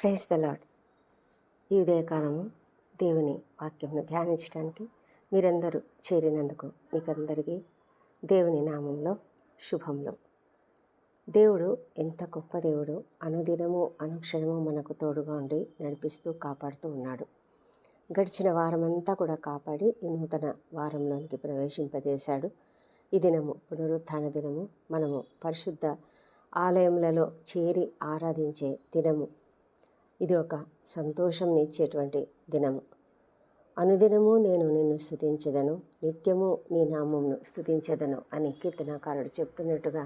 Praise the lord ఈ ఉదయకాలము దేవుని వాక్యంను ధ్యానించడానికి మీరందరూ చేరినందుకు మీకందరికీ దేవుని నామంలో శుభంలో దేవుడు ఎంత గొప్ప దేవుడు అనుదినము అనుక్షణము మనకు తోడుగా ఉండి నడిపిస్తూ కాపాడుతూ ఉన్నాడు. గడిచిన వారమంతా కూడా కాపాడి ఈ నూతన వారంలోనికి ప్రవేశింపజేశాడు. ఈ దినము పునరుత్థాన దినము. మనము పరిశుద్ధ ఆలయములలో చేరి ఆరాధించే దినము. ఇది ఒక సంతోషం ఇచ్చేటువంటి దినము. అనుదినము నేను నిన్ను స్థుతించదను నిత్యము నీ నామమును స్థుతించదను అని కీర్తనకారుడు చెప్తున్నట్టుగా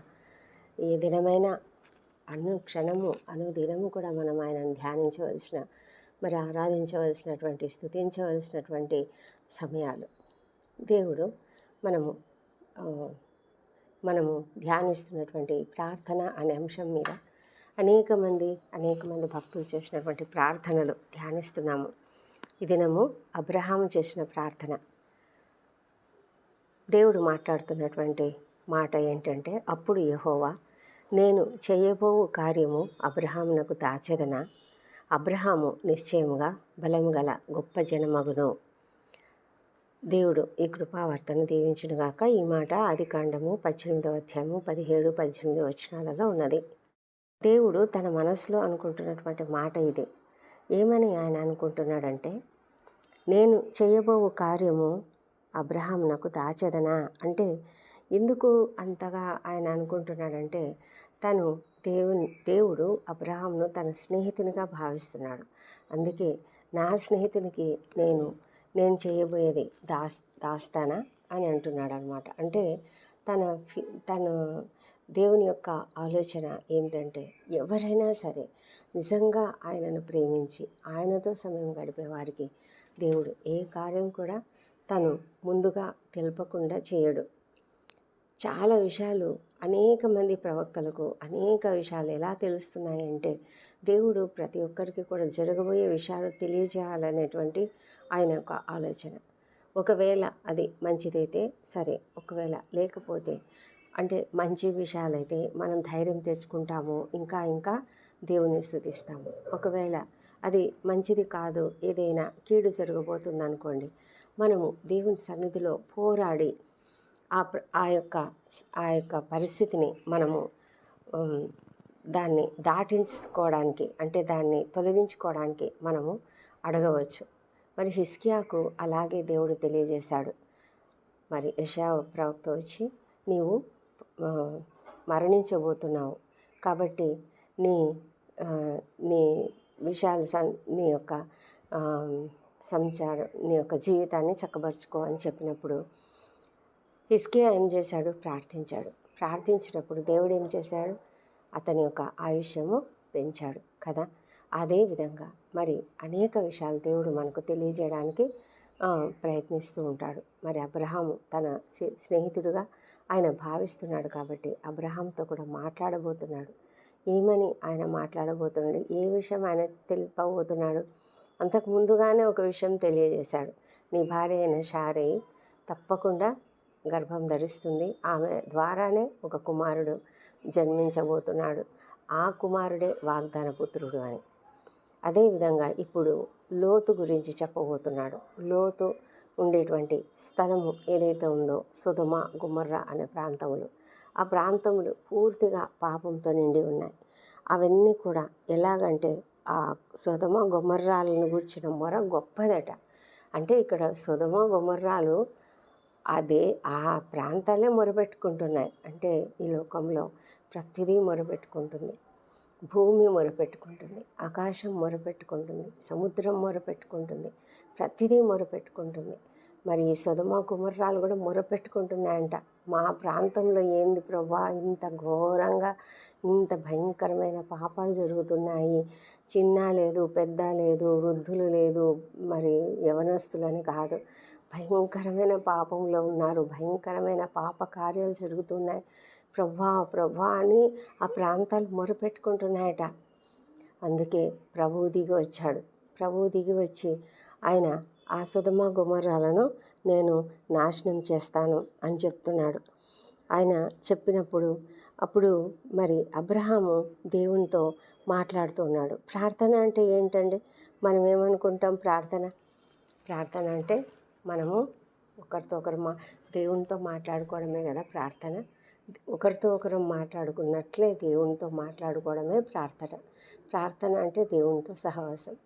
ఏ దినమైన అను క్షణము అనుదినము కూడా మనం ఆయనను ధ్యానించవలసిన మరి ఆరాధించవలసినటువంటి స్థుతించవలసినటువంటి సమయాలు. దేవుడు మనము మనము ధ్యానిస్తున్నటువంటి ప్రార్థన అనే అంశం మీద అనేక మంది అనేక మంది భక్తులు చేసినటువంటి ప్రార్థనలు ధ్యానిస్తున్నాము. ఈ దినము అబ్రహాము చేసిన ప్రార్థన. దేవుడు మాట్లాడుతున్నటువంటి మాట ఏంటంటే అప్పుడు యహోవా నేను చేయబోవు కార్యము అబ్రహామునకు దాచగన అబ్రహాము నిశ్చయముగా బలము గల గొప్ప జనమగును. దేవుడు ఈ కృపావర్తను దీవించునుగాక. ఈ మాట ఆది కాండము పద్దెనిమిదవ అధ్యాయము పదిహేడు పద్దెనిమిది వచనాలలో ఉన్నది. దేవుడు తన మనసులో అనుకుంటున్నటువంటి మాట ఇది. ఏమని ఆయన అనుకుంటున్నాడంటే నేను చేయబోవు కార్యము అబ్రహాం నాకు దాచదనా? అంటే ఎందుకు అంతగా ఆయన అనుకుంటున్నాడంటే తను దేవుని దేవుడు అబ్రహాంను తన స్నేహితునిగా భావిస్తున్నాడు. అందుకే నా స్నేహితునికి నేను నేను చేయబోయేది దాస్ దాస్తానా? అని అంటున్నాడు అనమాట అంటే తన ఫి- తన దేవుని యొక్క ఆలోచన ఏమిటంటే ఎవరైనా సరే నిజంగా ఆయనను ప్రేమించి ఆయనతో సమయం గడిపే వారికి దేవుడు ఏ కార్యం కూడా తను ముందుగా తెలపకుండా చేయడు. చాలా విషయాలు అనేక మంది ప్రవక్తలకు అనేక విషయాలు ఎలా తెలుస్తున్నాయంటే దేవుడు ప్రతి ఒక్కరికి కూడా జరగబోయే విషయాలు తెలియజేయాలనేటువంటి ఆయన యొక్క ఆలోచన. ఒకవేళ అది మంచిదైతే సరే ఒకవేళ లేకపోతే అంటే మంచి విషయాలైతే మనం ధైర్యం తెచ్చుకుంటాము ఇంకా ఇంకా దేవుని స్థుతిస్తాము. ఒకవేళ అది మంచిది కాదు ఏదైనా కీడు జరగబోతుంది అనుకోండి మనము దేవుని సన్నిధిలో పోరాడి ఆ ప్ర- ఆ యొక్క ఆ యొక్క పరిస్థితిని మనము దాన్ని దాటించుకోవడానికి అంటే దాన్ని తొలగించుకోవడానికి మనము అడగవచ్చు. మరి హిస్కియాకు అలాగే దేవుడు తెలియజేశాడు. మరి యశా ప్రవక్త వచ్చి నీవు మరణించబోతున్నావు. కాబట్టి నీ నీ విషయాలు సం నీ యొక్క సంచారం నీ యొక్క జీవితాన్ని చక్కబరుచుకో అని చెప్పినప్పుడు హిస్కియా ఏం చేశాడు? ప్రార్థించాడు. ప్రార్థించినప్పుడు దేవుడు ఏం చేశాడు? అతని యొక్క ఆయుష్యము పెంచాడు కదా? అదే విధంగా మరి అనేక విషయాలు దేవుడు మనకు తెలియజేయడానికి ప్రయత్నిస్తూ ఉంటాడు. మరి అబ్రహాము తన స్నే- స్నేహితుడుగా ఆయన భావిస్తున్నాడు కాబట్టి అబ్రహాంతో కూడా మాట్లాడబోతున్నాడు. ఏమని ఆయన మాట్లాడబోతున్నాడు? ఏ విషయం ఆయన తెలిపబోతున్నాడు? అంతకు ముందుగానే ఒక విషయం తెలియజేశాడు. నీ భార్య అయిన షారయి తప్పకుండా గర్భం ధరిస్తుంది. ఆమె ద్వారానే ఒక కుమారుడు జన్మించబోతున్నాడు. ఆ కుమారుడే వాగ్దాన పుత్రుడు అని. అదేవిధంగా ఇప్పుడు లోతు గురించి చెప్పబోతున్నాడు. లోతు ఉండేటువంటి స్థలము ఏదైతే ఉందో సుధమ గుమర్ర అనే ప్రాంతములు. ఆ ప్రాంతములు పూర్తిగా పాపంతో నిండి ఉన్నాయి. అవన్నీ కూడా ఎలాగంటే ఆ సుధమ గుమ్మర్రాలను గుర్చిన మొర గొప్పదట. అంటే ఇక్కడ సుధమ గుమ్మర్రాలు అదే ఆ ప్రాంతాలే మొరపెట్టుకుంటున్నాయి. అంటే ఈ లోకంలో ప్రతిదీ మొరపెట్టుకుంటుంది. భూమి మొరపెట్టుకుంటుంది. ఆకాశం మొరపెట్టుకుంటుంది. సముద్రం మొరపెట్టుకుంటుంది. ప్రతిదీ మొరపెట్టుకుంటుంది. మరి సుధమ కుమర్రాలు కూడా మొరపెట్టుకుంటున్నాయంట మా ప్రాంతంలో ఏంది ప్రభా ఇంత ఘోరంగా ఇంత భయంకరమైన పాపాలు జరుగుతున్నాయి. చిన్న లేదు పెద్ద లేదు వృద్ధులు లేదు మరి యవనస్తులని కాదు. భయంకరమైన పాపంలో ఉన్నారు. భయంకరమైన పాప కార్యాలు జరుగుతున్నాయి. ప్రభా ప్రభా అని ఆ ప్రాంతాలు మొరపెట్టుకుంటున్నాయట అందుకే ప్రభువు దిగి వచ్చాడు. ప్రభువు దిగి వచ్చి ఆయన ఆ సుధమ గుమరాలను నేను నాశనం చేస్తాను అని చెప్తున్నాడు. ఆయన చెప్పినప్పుడు అప్పుడు మరి అబ్రహాము దేవునితో మాట్లాడుతున్నాడు. ప్రార్థన అంటే ఏంటండి? మనం ఏమనుకుంటాం ప్రార్థన? ప్రార్థన అంటే మనము ఒకరితో ఒకరు మా దేవునితో మాట్లాడుకోవడమే కదా ప్రార్థన. ఒకరితో ఒకరు మాట్లాడుకున్నట్లే దేవునితో మాట్లాడుకోవడమే ప్రార్థన. ప్రార్థన అంటే దేవునితో సహవాసం.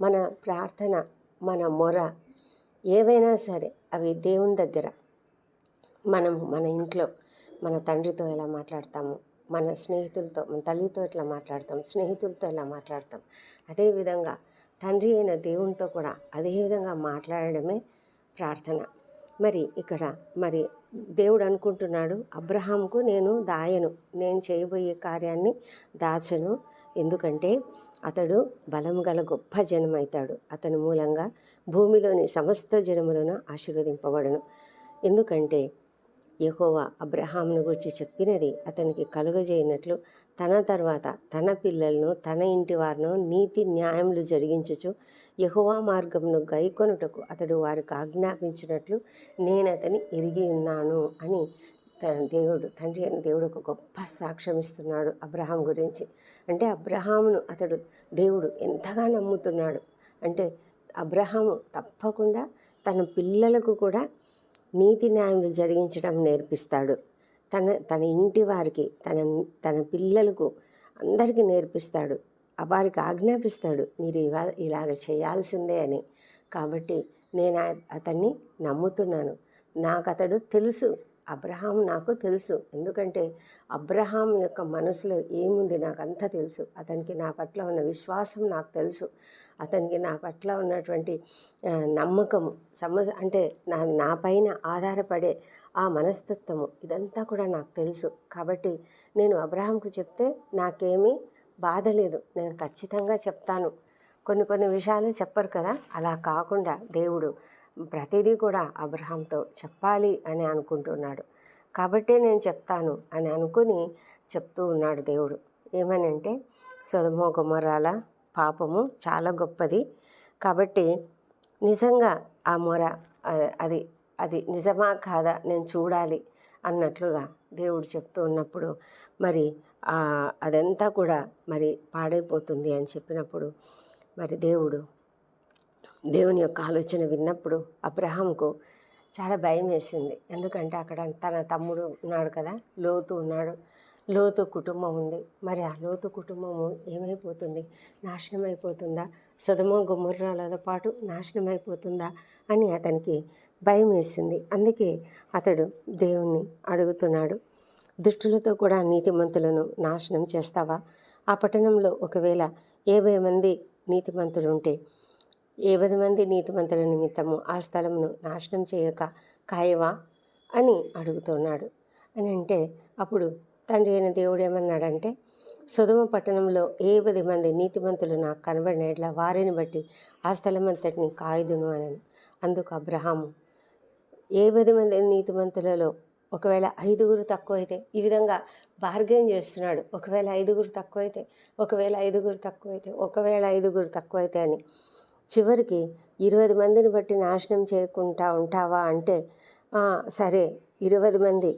మన ప్రార్థన మన మొర ఏవైనా సరే అవి దేవుని దగ్గర. మనం మన ఇంట్లో మన తండ్రితో ఎలా మాట్లాడతాము? మన స్నేహితులతో మన తల్లితో ఎట్లా మాట్లాడతాం? స్నేహితులతో ఎలా మాట్లాడతాం? అదేవిధంగా తండ్రి అయిన దేవునితో కూడా అదేవిధంగా మాట్లాడడమే ప్రార్థన. మరి ఇక్కడ మరి దేవుడు అనుకుంటున్నాడు అబ్రహాంకు నేను దాయను. నేను చేయబోయే కార్యాన్ని దాచను. ఎందుకంటే అతడు బలం గల గొప్ప జనమైతాడు. అతని మూలంగా భూమిలోని సమస్త జనములను ఆశీర్వదింపబడను. ఎందుకంటే యహోవా అబ్రహామును గురించి చెప్పినది అతనికి కలుగజేయనట్లు తన తర్వాత తన పిల్లలను తన ఇంటి వారిను నీతి న్యాయములు జరిగించుచు యహోవా మార్గమును గైకొనుటకు అతడు వారికి ఆజ్ఞాపించినట్లు నేను అతని ఎరిగి ఉన్నాను అని దేవుడు తండ్రి అయిన దేవుడు ఒక గొప్ప సాక్ష్యం ఇస్తున్నాడు అబ్రహాం గురించి. అంటే అబ్రహామును అతడు దేవుడు ఎంతగా నమ్ముతున్నాడు? అంటే అబ్రహాము తప్పకుండా తన పిల్లలకు కూడా నీతి న్యాయములు జరిగించడం నేర్పిస్తాడు. తన తన ఇంటి వారికి తన తన పిల్లలకు అందరికీ నేర్పిస్తాడు. వారికి ఆజ్ఞాపిస్తాడు మీరు ఇవా ఇలాగ చేయాల్సిందే అని. కాబట్టి నేను అతన్ని నమ్ముతున్నాను. నాకు అతడు తెలుసు. అబ్రహాం నాకు తెలుసు. ఎందుకంటే అబ్రహాం యొక్క మనసులో ఏముంది నాకు అంతా తెలుసు. అతనికి నా పట్ల ఉన్న విశ్వాసం నాకు తెలుసు. అతనికి నా పట్ల ఉన్నటువంటి నమ్మకం నమ్మకము సమ అంటే నా నా పైన ఆధారపడే ఆ మనస్తత్వము ఇదంతా కూడా నాకు తెలుసు. కాబట్టి నేను అబ్రహాంకు చెప్తే నాకేమీ బాధ లేదు. నేను ఖచ్చితంగా చెప్తాను. కొన్ని కొన్ని విషయాలు చెప్పరు కదా. అలా కాకుండా దేవుడు ప్రతిదీ కూడా అబ్రహాంతో చెప్పాలి అని అనుకుంటున్నాడు. కాబట్టే నేను చెప్తాను అని అనుకుని చెప్తూ ఉన్నాడు దేవుడు. ఏమనంటే సొదమో గుమ్మరాల పాపము చాలా గొప్పది. కాబట్టి నిజంగా ఆ మొర అది అది నిజమా కాదా నేను చూడాలి అన్నట్లుగా దేవుడు చెప్తూ ఉన్నప్పుడు మరి అదంతా కూడా మరి పాడైపోతుంది అని చెప్పినప్పుడు మరి దేవుడు దేవుని యొక్క ఆలోచన విన్నప్పుడు అబ్రహాంకు చాలా భయం వేసింది. ఎందుకంటే అక్కడ తన తమ్ముడు ఉన్నాడు కదా లోతు ఉన్నాడు. లోతు కుటుంబం ఉంది. మరి ఆ లోతు కుటుంబము ఏమైపోతుంది? నాశనం అయిపోతుందా సుధమ గుమ్మర్రాలతో పాటు నాశనం అయిపోతుందా అని అతనికి భయం వేసింది. అందుకే అతడు దేవుణ్ణి అడుగుతున్నాడు దుష్టులతో కూడా నీతిమంతులను నాశనం చేస్తావా? ఆ పట్టణంలో ఒకవేళ యాభై మంది నీతిమంతులు ఉంటే ఏవది మంది నీతిమంతుల నిమిత్తము ఆ స్థలమును నాశనం చేయక కాయవా? అని అడుగుతున్నాడు. అని అంటే అప్పుడు తండ్రి అయిన దేవుడు ఏమన్నాడంటే సుధమ పట్టణంలో ఏ పది మంది నీతిమంతులు నాకు కనబడిన వారిని బట్టి ఆ స్థలం అంతటిని కాయుదును అని అందుకు అబ్రహాము ఏ పది మంది నీతిమంతులలో ఒకవేళ ఐదుగురు తక్కువైతే ఈ విధంగా బార్గెన్ చేస్తున్నాడు. ఒకవేళ ఐదుగురు తక్కువైతే ఒకవేళ ఐదుగురు తక్కువైతే ఒకవేళ ఐదుగురు తక్కువైతే అని చివరికి ఇరవై మందిని బట్టి నాశనం చేయకుండా ఉంటావా అంటే సరే ఇరవై మంది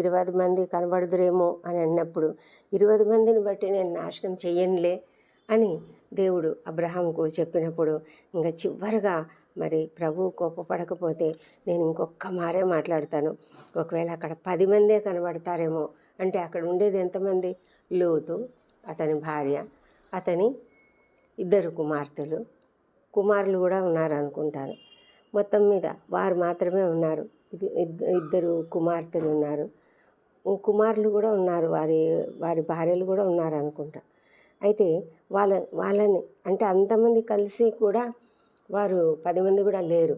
ఇరవై మంది కనబడుదురేమో అని అన్నప్పుడు ఇరవై మందిని బట్టి నేను నాశనం చెయ్యనులే అని దేవుడు అబ్రహాంకు చెప్పినప్పుడు ఇంకా చివరిగా మరి ప్రభు కోపపడకపోతే నేను ఇంకొక మారే మాట్లాడతాను. ఒకవేళ అక్కడ పది మందే కనబడతారేమో అంటే అక్కడ ఉండేది ఎంతమంది? లోతు అతని భార్య అతని ఇద్దరు కుమార్తెలు. కుమారులు కూడా ఉన్నారు అనుకుంటాను మొత్తం మీద వారు మాత్రమే ఉన్నారు. ఇది ఇద్దరు కుమార్తెలు ఉన్నారు. కుమారులు కూడా ఉన్నారు. వారి వారి భార్యలు కూడా ఉన్నారు అనుకుంటా అయితే వాళ్ళ వాళ్ళని అంటే అంతమంది కలిసి కూడా వారు పది మంది కూడా లేరు.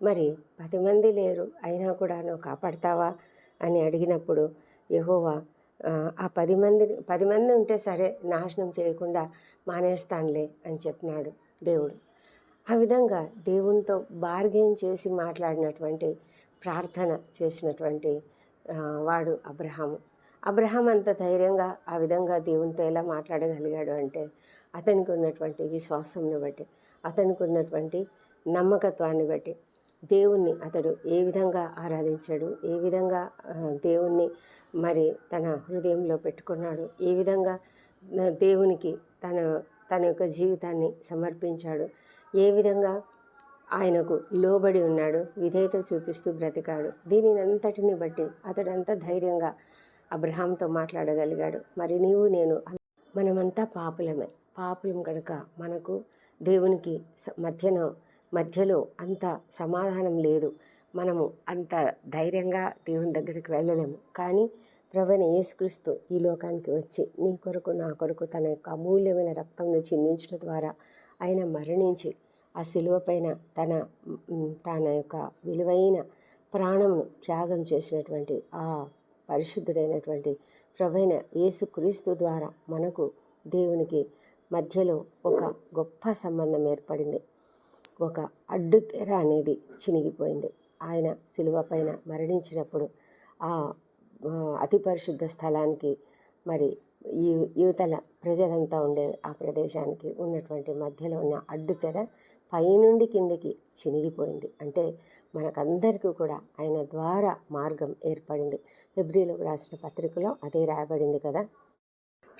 మరి పది మంది లేరు. అయినా కూడా నువ్వు కాపాడతావా అని అడిగినప్పుడు యహోవా ఆ, ఆ పది మంది పది మంది ఉంటే సరే నాశనం చేయకుండా మానేస్తానులే అని చెప్పినాడు దేవుడు. ఆ విధంగా దేవునితో బార్గెన్ చేసి మాట్లాడినటువంటి ప్రార్థన చేసినటువంటి వాడు అబ్రహాము. అబ్రహాం అంత ధైర్యంగా ఆ విధంగా దేవునితో ఎలా మాట్లాడగలిగాడు అంటే అతనికి ఉన్నటువంటి విశ్వాసంని బట్టి అతనికి ఉన్నటువంటి నమ్మకత్వాన్ని బట్టి దేవుణ్ణి అతడు ఏ విధంగా ఆరాధించాడు ఏ విధంగా దేవుణ్ణి మరి తన హృదయంలో పెట్టుకున్నాడు ఏ విధంగా దేవునికి తన తన యొక్క జీవితాన్ని సమర్పించాడు ఏ విధంగా ఆయనకు లోబడి ఉన్నాడు విధేయత చూపిస్తూ బ్రతికాడు. దీనినంతటిని బట్టి అతడంతా ధైర్యంగా అబ్రహాంతో మాట్లాడగలిగాడు. మరి నీవు నేను మనమంతా పాపులమే. పాపులం కనుక మనకు దేవునికి మధ్యన మధ్యలో అంత సమాధానం లేదు. మనము అంత ధైర్యంగా దేవుని దగ్గరికి వెళ్ళలేము. కానీ ప్రవణ యేసుక్రీస్తు ఈ లోకానికి వచ్చి నీ కొరకు నా కొరకు తన యొక్క అమూల్యమైన రక్తంను చిందించడం ద్వారా ఆయన మరణించి ఆ శిలువ పైన తన తన యొక్క విలువైన ప్రాణమును త్యాగం చేసినటువంటి ఆ పరిశుద్ధుడైనటువంటి ప్రభైన యేసుక్రీస్తు ద్వారా మనకు దేవునికి మధ్యలో ఒక గొప్ప సంబంధం ఏర్పడింది. ఒక అడ్డుతెర అనేది చినిగిపోయింది. ఆయన శిలువ పైన మరణించినప్పుడు ఆ, అతి పరిశుద్ధ స్థలానికి మరి ఈ యువతల ప్రజలంతా ఉండే ఆ ప్రదేశానికి ఉన్నటువంటి మధ్యలో ఉన్న అడ్డుతెర పైనుండి కిందకి చినిగిపోయింది. అంటే మనకందరికీ కూడా ఆయన ద్వారా మార్గం ఏర్పడింది. ఫిబ్రిలో రాసిన పత్రికలో అదే రాయబడింది కదా?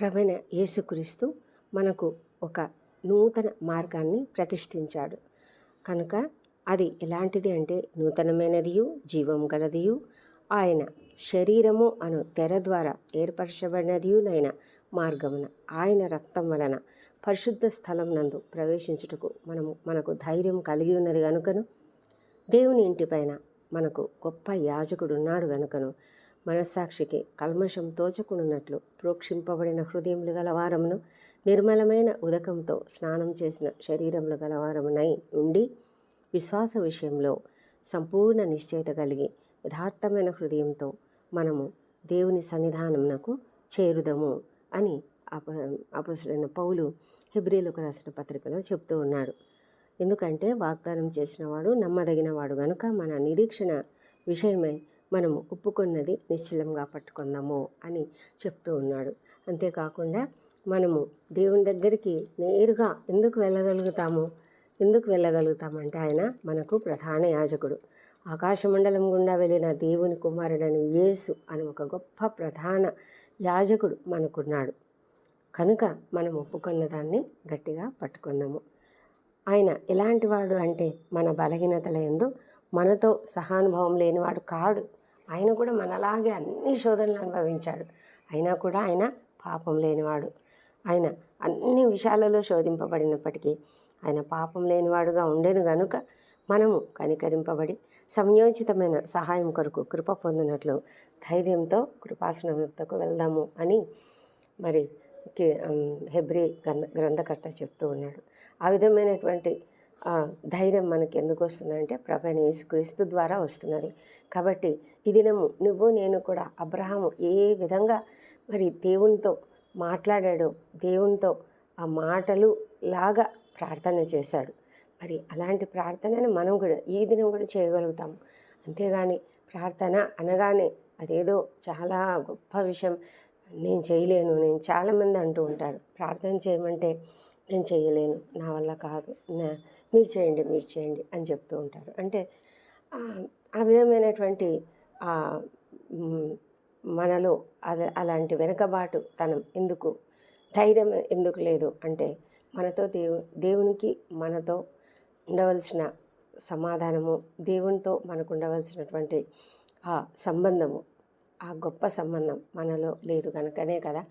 ప్రవణ యేసుక్రీస్తు మనకు ఒక నూతన మార్గాన్ని ప్రతిష్ఠించాడు. కనుక అది ఎలాంటిది అంటే నూతనమైనదియు జీవం గలదియు ఆయన శరీరము అను తెర ద్వారా ఏర్పరచబడినదియునైన మార్గమున. ఆయన రక్తం వలన పరిశుద్ధ స్థలం నందు ప్రవేశించుటకు మనము మనకు ధైర్యం కలిగి ఉన్నది గనుకను దేవుని ఇంటిపైన మనకు గొప్ప యాజకుడు ఉన్నాడు గనుకను మనస్సాక్షికి కల్మషం తోచకున్నట్లు ప్రోక్షింపబడిన హృదయములు గలవారమును నిర్మలమైన ఉదకంతో స్నానం చేసిన శరీరములు గలవారమునై ఉండి విశ్వాస విషయంలో సంపూర్ణ నిశ్చయత కలిగి యథార్థమైన హృదయంతో మనము దేవుని సన్నిధానమునకు చేరుదము అని అప అపసుడైన పౌలు హిబ్రిలకు రాసిన పత్రికలో చెప్తూ ఉన్నాడు. ఎందుకంటే వాగ్దానం చేసినవాడు నమ్మదగినవాడు గనుక మన నిరీక్షణ విషయమై మనము ఒప్పుకున్నది నిశ్చలంగా పట్టుకుందాము అని చెప్తూ ఉన్నాడు. అంతేకాకుండా మనము దేవుని దగ్గరికి నేరుగా ఎందుకు వెళ్ళగలుగుతాము? ఎందుకు వెళ్ళగలుగుతామంటే ఆయన మనకు ప్రధాన యాజకుడు. ఆకాశమండలం గుండా వెళ్ళిన దేవుని కుమారుడని యేసు అని ఒక గొప్ప ప్రధాన యాజకుడు మనకున్నాడు. కనుక మనం ఒప్పుకున్న దాన్ని గట్టిగా పట్టుకుందాము. ఆయన ఎలాంటి వాడు అంటే మన బలహీనతల ఎందు మనతో సహానుభవం లేనివాడు కాడు. ఆయన కూడా మనలాగే అన్ని శోధనలు అనుభవించాడు. అయినా కూడా ఆయన పాపం లేనివాడు. ఆయన అన్ని విషయాలలో శోధింపబడినప్పటికీ ఆయన పాపం లేనివాడుగా ఉండేను గనుక మనము కనికరింపబడి సంయోచితమైన సహాయం కొరకు కృప పొందినట్లు ధైర్యంతో కృపాసనంతకు వెళ్దాము అని మరి హెబ్రి హెబ్రీ గ్రంథ గ్రంథకర్త చెప్తూ ఉన్నాడు. ఆ విధమైనటువంటి ధైర్యం మనకి ఎందుకు వస్తుందంటే ప్రభైన యేసుక్రీస్తు ద్వారా వస్తున్నది. కాబట్టి ఈ దినము నువ్వు నేను కూడా అబ్రహాము ఏ విధంగా మరి దేవునితో మాట్లాడాడో దేవునితో ఆ మాటలు లాగా ప్రార్థన చేశాడు. మరి అలాంటి ప్రార్థనను మనం కూడా ఈ దినం కూడా చేయగలుగుతాము అంతేగాని ప్రార్థన అనగానే అదేదో చాలా గొప్ప విషయం. నేను చేయలేను నేను చాలామంది అంటూ ఉంటారు. ప్రార్థన చేయమంటే నేను చేయలేను నా వల్ల కాదు నా మీరు చేయండి మీరు చేయండి అని చెప్తూ ఉంటారు. అంటే ఆ, విధమైనటువంటి మనలో అది అలాంటి వెనకబాటు తనం ఎందుకు ధైర్యం ఎందుకు లేదు అంటే మనతో దేవు దేవునికి మనతో ఉండవలసిన సమాధానము దేవునితో మనకు ఉండవలసినటువంటి ఆ సంబంధము ఆ గొప్ప సంబంధం మనలో లేదు కనుకనే కదా?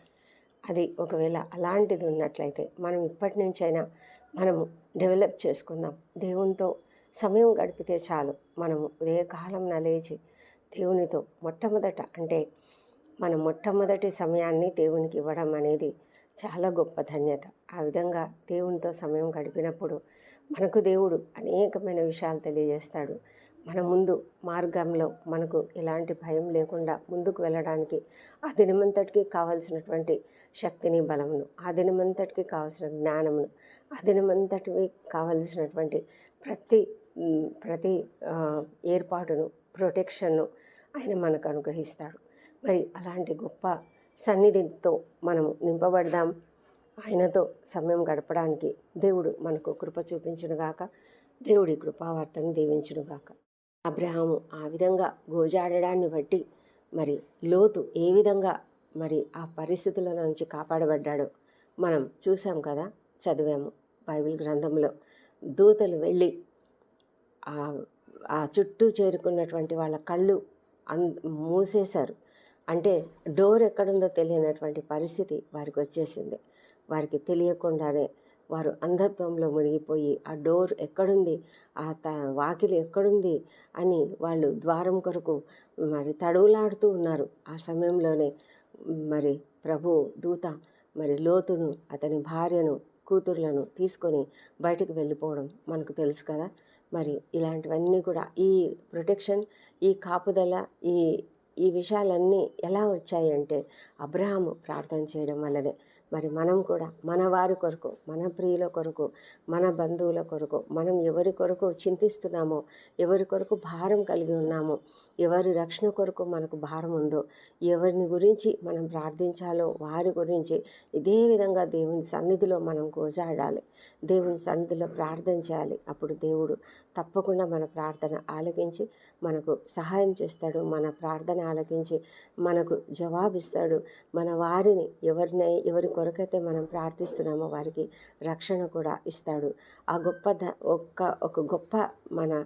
అది ఒకవేళ అలాంటిది ఉన్నట్లయితే మనం ఇప్పటి నుంచైనా మనము డెవలప్ చేసుకుందాం. దేవునితో సమయం గడిపితే చాలు. మనము ఉదయకాలం లేచి దేవునితో మొట్టమొదట అంటే మన మొట్టమొదటి సమయాన్ని దేవునికి ఇవ్వడం అనేది చాలా గొప్ప ధన్యత. ఆ విధంగా దేవునితో సమయం గడిపినప్పుడు మనకు దేవుడు అనేకమైన విషయాలు తెలియజేస్తాడు. మన ముందు మార్గంలో మనకు ఎలాంటి భయం లేకుండా ముందుకు వెళ్ళడానికి ఆ దినమంతటికి కావాల్సినటువంటి శక్తిని బలమును ఆ దినమంతటికి కావలసిన జ్ఞానమును ఆ దినమంతటికి కావలసినటువంటి ప్రతి ప్రతి ఏర్పాటును ప్రొటెక్షన్ను ఆయన మనకు అనుగ్రహిస్తాడు. మరి అలాంటి గొప్ప సన్నిధితో మనము నింపబడదాం. ఆయనతో సమయం గడపడానికి దేవుడు మనకు కృప చూపించునుగాక దేవుడి కృపావార్తను దీవించునుగాక. అబ్రహాము ఆ విధంగా గోజాడడాన్ని బట్టి మరి లోతు ఏ విధంగా మరి ఆ పరిస్థితుల నుంచి కాపాడబడ్డాడో మనం చూసాం కదా చదివాము బైబిల్ గ్రంథంలో. దూతలు వెళ్ళి ఆ ఆ చుట్టూ చేరుకున్నటువంటి వాళ్ళ కళ్ళు అన్ మూసేశారు. అంటే డోర్ ఎక్కడుందో తెలియనటువంటి పరిస్థితి వారికి వచ్చేసింది. వారికి తెలియకుండానే వారు అంధత్వంలో మునిగిపోయి ఆ డోర్ ఎక్కడుంది? ఆ త వాకిలి ఎక్కడుంది? అని వాళ్ళు ద్వారం కొరకు మరి తడువులాడుతూ ఉన్నారు. ఆ సమయంలోనే మరి ప్రభు దూత మరి లోతును అతని భార్యను కూతుర్లను తీసుకొని బయటకు వెళ్ళిపోవడం మనకు తెలుసు కదా. మరి ఇలాంటివన్నీ కూడా ఈ ప్రొటెక్షన్ ఈ కాపుదల ఈ ఈ విషయాలన్నీ ఎలా వచ్చాయి అంటే అబ్రహాము ప్రార్థన చేయడం వల్లనే. మరి మనం కూడా మన వారి కొరకు మన ప్రియుల కొరకు మన బంధువుల కొరకు మనం ఎవరి కొరకు చింతిస్తున్నామో ఎవరి కొరకు భారం కలిగి ఉన్నామో ఎవరి రక్షణ కొరకు మనకు భారం ఉందో ఎవరిని గురించి మనం ప్రార్థించాలో వారి గురించి ఇదే విధంగా దేవుని సన్నిధిలో మనం గోజాడాలి. దేవుని సన్నిధిలో ప్రార్థన చేయాలి. అప్పుడు దేవుడు తప్పకుండా మన ప్రార్థన ఆలకించి మనకు సహాయం చేస్తాడు. మన ప్రార్థన ఆలకించి మనకు జవాబిస్తాడు. మన వారిని ఎవరినై ఎవరి కొరకైతే మనం ప్రార్థిస్తున్నామో వారికి రక్షణ కూడా ఇస్తాడు. ఆ గొప్ప ధ ఒక్క ఒక గొప్ప మన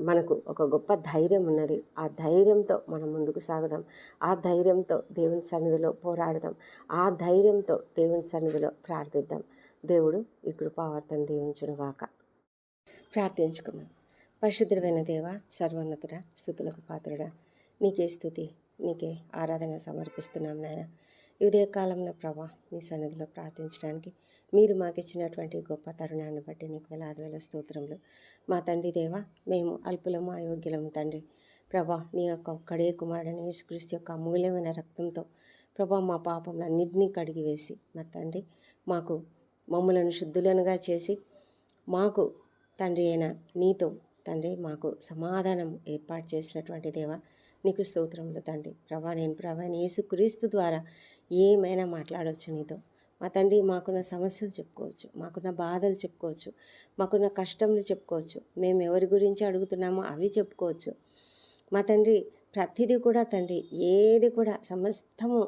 మనకు ఒక గొప్ప ధైర్యం ఉన్నది. ఆ ధైర్యంతో మనం ముందుకు సాగుదాం. ఆ ధైర్యంతో దేవుని సన్నిధిలో పోరాడదాం. ఆ ధైర్యంతో దేవుని సన్నిధిలో ప్రార్థిద్దాం. దేవుడు ఈ కృపావర్తను దీవించునుగాక. ప్రార్థించుకున్నాం. పరిశుద్ధమైన దేవ సర్వోన్నతుడ స్థుతులకు పాత్రుడ నీకే స్థుతి నీకే ఆరాధన సమర్పిస్తున్నాం నాయన. ఇదే కాలంలో ప్రభా నీ సన్నిధిలో ప్రార్థించడానికి మీరు మాకు ఇచ్చినటువంటి గొప్ప తరుణాన్ని బట్టి నీకు వేలాది వేల స్తోత్రములు. మా తండ్రి దేవ మేము అల్పులము అయోగ్యులము తండ్రి. ప్రభా నీ యొక్క ఒక్కడే కుమారుడని యేసుక్రీస్తు యొక్క అమూల్యమైన రక్తంతో ప్రభా మా పాపములన్నింటినీ కడిగి వేసి మా తండ్రి మాకు మమ్మలను శుద్ధులనుగా చేసి మాకు తండ్రి అయిన నీతో తండ్రి మాకు సమాధానం ఏర్పాటు చేసినటువంటి దేవ నీకు స్తోత్రములు తండ్రి. ప్రభా నేను ప్రభా యేసు క్రీస్తు ద్వారా ఏమైనా మాట్లాడవచ్చు నీతో? మా తండ్రి మాకున్న సమస్యలు చెప్పుకోవచ్చు మాకున్న బాధలు చెప్పుకోవచ్చు మాకున్న కష్టములు చెప్పుకోవచ్చు మేము ఎవరి గురించి అడుగుతున్నామో అవి చెప్పుకోవచ్చు. మా తండ్రి ప్రతిదీ కూడా తండ్రి ఏది కూడా సమస్తము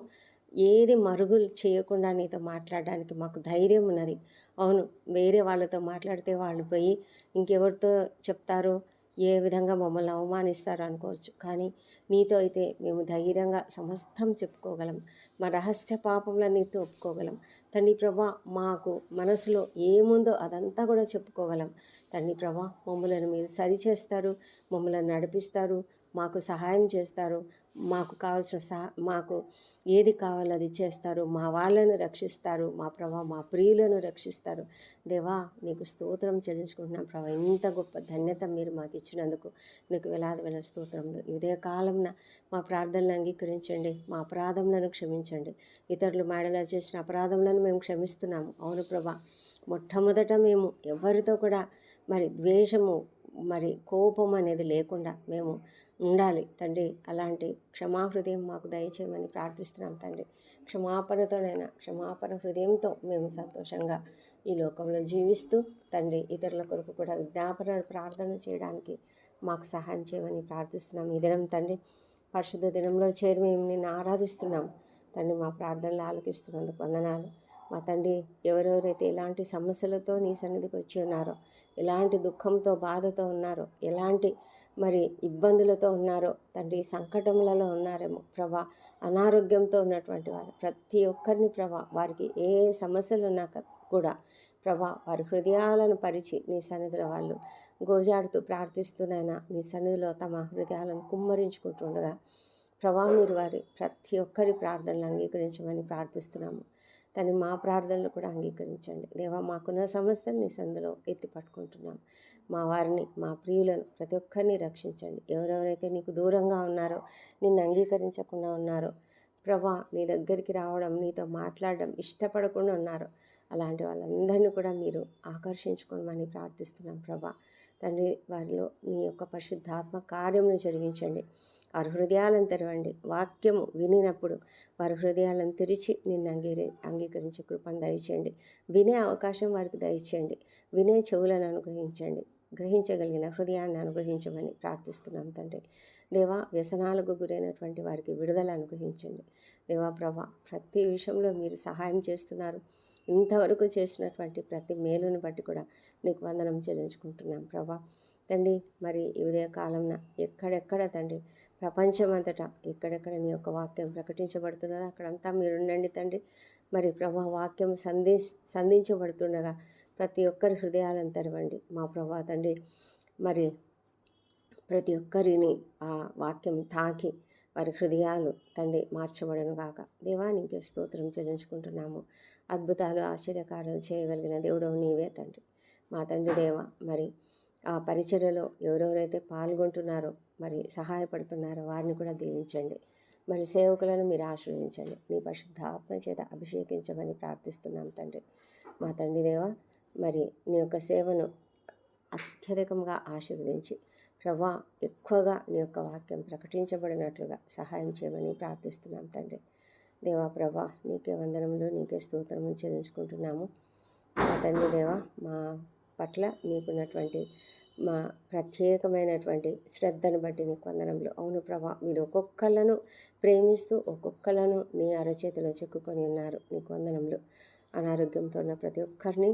ఏది మరుగులు చేయకుండా నీతో మాట్లాడడానికి మాకు ధైర్యం ఉన్నది. అవును వేరే వాళ్ళతో మాట్లాడితే వాళ్ళు పోయి ఇంకెవరితో చెప్తారో ఏ విధంగా మమ్మల్ని అవమానిస్తారు అనుకోవచ్చు. కానీ నీతో అయితే మేము ధైర్యంగా సమస్తం చెప్పుకోగలం. మా రహస్య పాపములన్నిటిని ఒప్పుకోగలం. తండ్రి ప్రభా మాకు మనసులో ఏముందో అదంతా కూడా చెప్పుకోగలం. తండ్రి ప్రభా మమ్మలను మీరు సరిచేస్తారు మమ్మల్ని నడిపిస్తారు మాకు సహాయం చేస్తారు. మాకు కావాల్సిన సహా మాకు ఏది కావాలో అది చేస్తారు. మా వాళ్ళను రక్షిస్తారు. మా ప్రభా మా ప్రియులను రక్షిస్తారు. దేవా నీకు స్తోత్రం చెల్లించుకుంటున్నాం ప్రభా. ఇంత గొప్ప ధన్యత మీరు మాకు ఇచ్చినందుకు నీకు వేలాది వేల స్తోత్రములు. ఇదే కాలంన మా ప్రార్థనలు అంగీకరించండి. మా అపరాధములను క్షమించండి. ఇతరులు మేడలా చేసిన అపరాధములను మేము క్షమిస్తున్నాము. అవును ప్రభా. మొట్టమొదట మేము ఎవరితో కూడా మరి ద్వేషము మరి కోపం అనేది లేకుండా మేము ఉండాలి. తండ్రి అలాంటి క్షమాహృదయం మాకు దయచేయమని ప్రార్థిస్తున్నాం తండ్రి. క్షమాపణతోనైనా క్షమాపణ హృదయంతో మేము సంతోషంగా ఈ లోకంలో జీవిస్తూ తండ్రి ఇతరుల కొరకు కూడా విజ్ఞాపన ప్రార్థన చేయడానికి మాకు సహాయం చేయమని ప్రార్థిస్తున్నాం. ఈ దినం తండ్రి పరిశుద్ధ దినంలో చేరి మేము నిన్ను ఆరాధిస్తున్నాం. తండ్రి మా ప్రార్థనలు ఆలకిస్తున్నందుకు వందనాలు. మా తండ్రి ఎవరెవరైతే ఎలాంటి సమస్యలతో నీ సన్నిధికి వచ్చి ఉన్నారో ఎలాంటి దుఃఖంతో బాధతో ఉన్నారో ఎలాంటి మరి ఇబ్బందులతో ఉన్నారో తండ్రి సంకటములలో ఉన్నారేమో ప్రభా అనారోగ్యంతో ఉన్నటువంటి వారు ప్రతి ఒక్కరిని ప్రభా వారికి ఏ సమస్యలు ఉన్నా కూడా ప్రభా వారి హృదయాలను పరిచి నీ సన్నిధిలో వాళ్ళు గోజాడుతూ ప్రార్థిస్తూనైనా నీ సన్నిధిలో తమ హృదయాలను కుమ్మరించుకుంటుండగా ప్రభా మీరు వారి ప్రతి ఒక్కరి ప్రార్థనలు అంగీకరించమని ప్రార్థిస్తున్నాము. కానీ మా ప్రార్థనలు కూడా అంగీకరించండి. దేవా మాకున్న సమస్యలు నీ సందులో ఎత్తి పట్టుకుంటున్నాం. మా వారిని మా ప్రియులను ప్రతి ఒక్కరిని రక్షించండి. ఎవరెవరైతే నీకు దూరంగా ఉన్నారో నిన్ను అంగీకరించకుండా ఉన్నారో ప్రభా నీ దగ్గరికి రావడం నీతో మాట్లాడడం ఇష్టపడకుండా ఉన్నారు అలాంటి వాళ్ళందరినీ కూడా మీరు ఆకర్షించుకోమని ప్రార్థిస్తున్నాం ప్రభా. తండ్రి వారిలో మీ యొక్క పరిశుద్ధాత్మ కార్యమును జరిగించండి. వారి హృదయాలను తెరవండి వాక్యము వినినప్పుడు వారి హృదయాలను తెరిచి నిన్ను అంగీకరి అంగీకరించే కృపను దయచేయండి. వినే అవకాశం వారికి దయచేయండి. వినే చెవులను అనుగ్రహించండి. గ్రహించగలిగిన హృదయాన్ని అనుగ్రహించమని ప్రార్థిస్తున్నాం తండ్రి. దేవా వ్యసనాలకు గురైనటువంటి వారికి విడుదల అనుగ్రహించండి. దేవా ప్రభా ప్రతి విషయంలో మీరు సహాయం చేస్తున్నారు. ఇంతవరకు చేసినటువంటి ప్రతి మేలును బట్టి కూడా నీకు వందనం చెల్లించుకుంటున్నాం. ప్రభా తండ్రి మరి ఈ ఉదయ కాలంన ఎక్కడెక్కడ తండ్రి ప్రపంచమంతటా ఎక్కడెక్కడ నీ యొక్క వాక్యం ప్రకటించబడుతున్నదో అక్కడంతా మీరుండండి తండ్రి. మరి ప్రభా వాక్యం సంధి సంధించబడుతుండగా ప్రతి ఒక్కరి హృదయాలను తెరవండి. మా ప్రభా తండ్రి మరి ప్రతి ఒక్కరిని ఆ వాక్యం తాకి వారి హృదయాలు తండ్రి మార్చబడను గాక దేవానికి స్తోత్రం చెల్లించుకుంటున్నాము. అద్భుతాలు ఆశ్చర్యకారాలు చేయగలిగిన దేవుడవు నీవే తండ్రి. మా తండ్రి దేవ మరి ఆ పరిచర్యలో ఎవరెవరైతే పాల్గొంటున్నారో మరి సహాయపడుతున్నారో వారిని కూడా దీవించండి. మరి సేవకులను మీరు ఆశ్రయించండి. నీ పరిశుద్ధ ఆత్మ చేత అభిషేకించమని ప్రార్థిస్తున్నాం తండ్రి. మా తండ్రి దేవ మరి నీ యొక్క సేవను అత్యధికంగా ఆశీర్వదించి ప్రభా ఎక్కువగా నీ యొక్క వాక్యం ప్రకటించబడినట్లుగా సహాయం చేయమని ప్రార్థిస్తున్నాం తండ్రి. దేవా ప్రభా నీకే వందనములు నీకే స్తోత్రము చెల్లించుకుంటున్నాము. మా తండ్రి దేవా మా పట్ల మీకున్నటువంటి మా ప్రత్యేకమైనటువంటి శ్రద్ధను బట్టి నీకు వందనములు. అవును ప్రభా మీరు ఒక్కొక్కళ్ళను ప్రేమిస్తూ ఒక్కొక్కళ్ళను నీ అరచేతిలో చెక్కుకొని ఉన్నారు. నీకు వందనములు. అనారోగ్యంతో ఉన్న ప్రతి ఒక్కరిని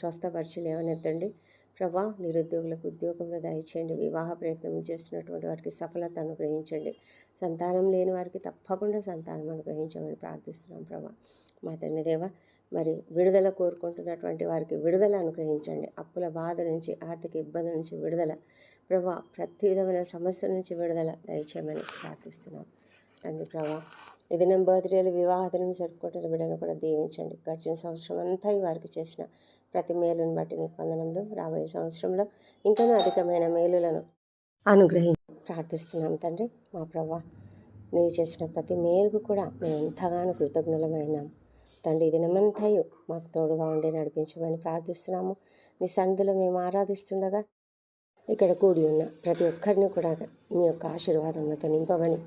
స్వస్థపరిచి లేవనెత్తండి. ప్రభా నిరుద్యోగులకు ఉద్యోగంలో దయచేయండి. వివాహ ప్రయత్నం చేస్తున్నటువంటి వారికి సఫలత అనుగ్రహించండి. సంతానం లేని వారికి తప్పకుండా సంతానం అనుగ్రహించమని ప్రార్థిస్తున్నాం ప్రభా. మా తండ్రి దేవ మరి విడుదల కోరుకుంటున్నటువంటి వారికి విడుదల అనుగ్రహించండి. అప్పుల బాధ నుంచి ఆర్థిక ఇబ్బంది నుంచి విడుదల. ప్రభా ప్రతి విధమైన సమస్య నుంచి విడుదల దయచేయమని ప్రార్థిస్తున్నాం. తండ్రి ప్రభా ఇది నేను బర్త్డేలు వివాహ దినం జరుపుకుంటున్న బిడ్డను కూడా దీవించండి. గడిచిన సంవత్సరం అంతా ఈ వారికి చేసిన ప్రతి మేలును బట్టి నీకు వందనంలో రాబోయే సంవత్సరంలో ఇంకా అధికమైన మేలులను అనుగ్రహించి ప్రార్థిస్తున్నాం తండ్రి. మా ప్రభా నీవు చేసిన ప్రతి మేలుకు కూడా మేము ఎంతగానో కృతజ్ఞులమైనాం. తండ్రి దినమంతయు మాకు తోడుగా ఉండి నడిపించమని ప్రార్థిస్తున్నాము. నీ సన్నిధిలో మేము ఆరాధిస్తుండగా ఇక్కడ కూడి ఉన్న ప్రతి ఒక్కరిని కూడా నీ యొక్క ఆశీర్వాదంతో నింపమని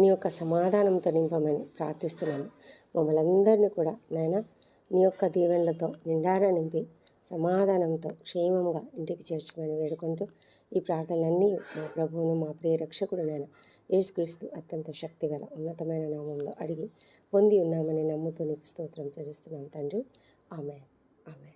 నీ యొక్క సమాధానంతో నింపమని ప్రార్థిస్తున్నాము. మమ్మల్ని అందరినీ కూడా నాయనా నీ యొక్క దీవెనలతో నిండారా నింపి సమాధానంతో క్షేమంగా ఇంటికి చేర్చుకోమని వేడుకుంటూ ఈ ప్రార్థనలన్నీ మా ప్రభువును మా ప్రియ నేను యేసుక్రీస్తు అత్యంత శక్తిగల ఉన్నతమైన నామంలో అడిగి పొంది ఉన్నామని నమ్ముతూ నీకు స్తోత్రం చెల్లిస్తున్నాం తండ్రి. ఆమె ఆమె